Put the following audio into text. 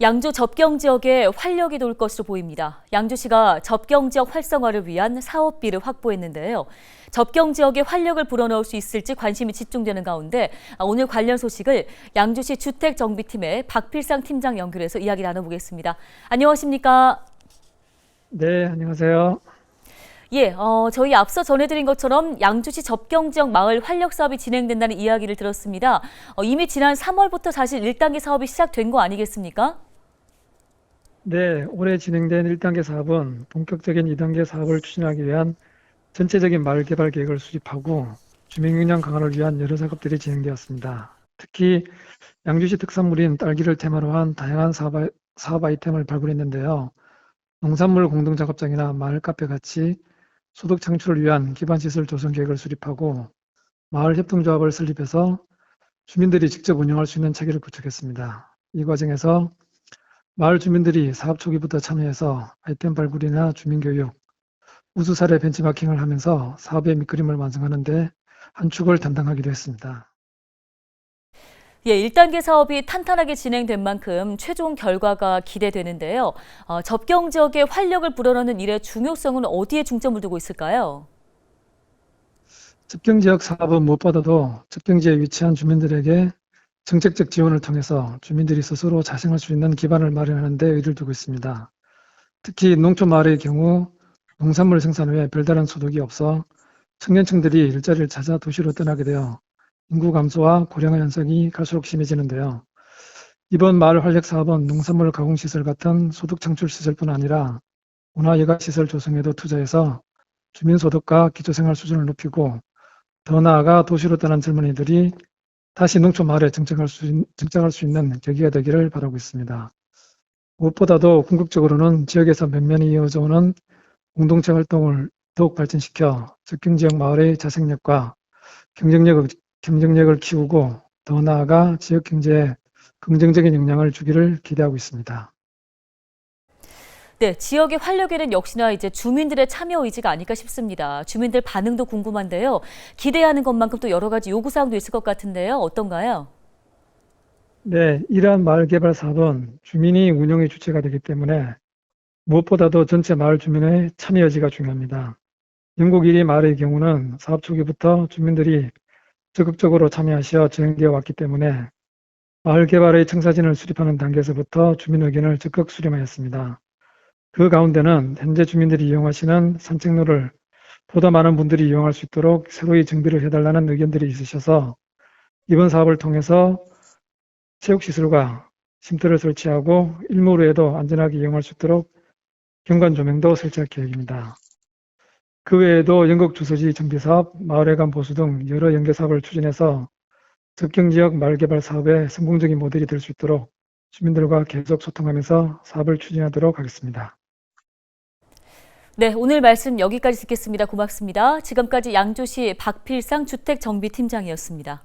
양주 접경 지역에 활력이 돌 것으로 보입니다. 양주시가 접경 지역 활성화를 위한 사업비를 확보했는데요. 접경 지역에 활력을 불어넣을 수 있을지 관심이 집중되는 가운데 오늘 관련 소식을 양주시 주택정비팀의 박필상 팀장 연결해서 이야기 나눠보겠습니다. 안녕하십니까? 네, 안녕하세요. 예, 어, 저희 앞서 전해드린 것처럼 양주시 접경 지역 마을 활력 사업이 진행된다는 이야기를 들었습니다. 어, 이미 지난 3월부터 사실 1단계 사업이 시작된 거 아니겠습니까? 네, 올해 진행된 1단계 사업은 본격적인 2단계 사업을 추진하기 위한 전체적인 마을 개발 계획을 수립하고 주민 역량 강화를 위한 여러 작업들이 진행되었습니다. 특히 양주시 특산물인 딸기를 테마로 한 다양한 사업, 사업 아이템을 발굴했는데요. 농산물 공동 작업장이나 마을 카페 같이 소득 창출을 위한 기반 시설 조성 계획을 수립하고 마을 협동조합을 설립해서 주민들이 직접 운영할 수 있는 체계를 구축했습니다. 이 과정에서 마을 주민들이 사업 초기부터 참여해서 아이템 발굴이나 주민 교육, 우수 사례 벤치마킹을 하면서 사업의 밑그림을 완성하는 데 한 축을 담당하기도 했습니다. 예, 1단계 사업이 탄탄하게 진행된 만큼 최종 결과가 기대되는데요. 어, 접경 지역에 활력을 불어넣는 일의 중요성은 어디에 중점을 두고 있을까요? 접경 지역 사업은 무엇보다도 접경 지역에 위치한 주민들에게 정책적 지원을 통해서 주민들이 스스로 자생할 수 있는 기반을 마련하는 데 의의를 두고 있습니다. 특히 농촌 마을의 경우 농산물 생산 후에 별다른 소득이 없어 청년층들이 일자리를 찾아 도시로 떠나게 되어 인구 감소와 고령화 현상이 갈수록 심해지는데요. 이번 마을 활력 사업은 농산물 가공 시설 같은 소득 창출 시설뿐 아니라 문화여가시설 조성에도 투자해서 주민 소득과 기초 생활 수준을 높이고 더 나아가 도시로 떠난 젊은이들이 다시 농촌 마을에 정착할 수, 있- 정착할 수 있는 계기가 되기를 바라고 있습니다. 무엇보다도 궁극적으로는 지역에서 면면이 이어져 오는 공동체 활동을 더욱 발전시켜 접경 지역 마을의 자생력과 경쟁력을, 경쟁력을 키우고 더 나아가 지역 경제에 긍정적인 영향을 주기를 기대하고 있습니다. 네, 지역의 활력에는 역시나 이제 주민들의 참여 의지가 아닐까 싶습니다. 주민들 반응도 궁금한데요. 기대하는 것만큼 또 여러 가지 요구 사항도 있을 것 같은데요. 어떤가요? 네, 이러한 마을 개발 사업은 주민이 운영의 주체가 되기 때문에 무엇보다도 전체 마을 주민의 참여 여지가 중요합니다. 영국 1위 마을의 경우는 사업 초기부터 주민들이 적극적으로 참여하시어 진행되어 왔기 때문에 마을 개발의 청사진을 수립하는 단계에서부터 주민 의견을 적극 수렴하였습니다. 그 가운데는 현재 주민들이 이용하시는 산책로를 보다 많은 분들이 이용할 수 있도록 새로이 정비를 해달라는 의견들이 있으셔서 이번 사업을 통해서 체육시설과 쉼터를 설치하고 일몰후에도 안전하게 이용할 수 있도록 경관 조명도 설치할 계획입니다. 그 외에도 연극 주소지 정비 사업, 마을회관 보수 등 여러 연계 사업을 추진해서 접경 지역 마을 개발 사업의 성공적인 모델이 될 수 있도록 주민들과 계속 소통하면서 사업을 추진하도록 하겠습니다. 네, 오늘 말씀 여기까지 듣겠습니다. 고맙습니다. 지금까지 양주시 박필상 주택정비팀장이었습니다.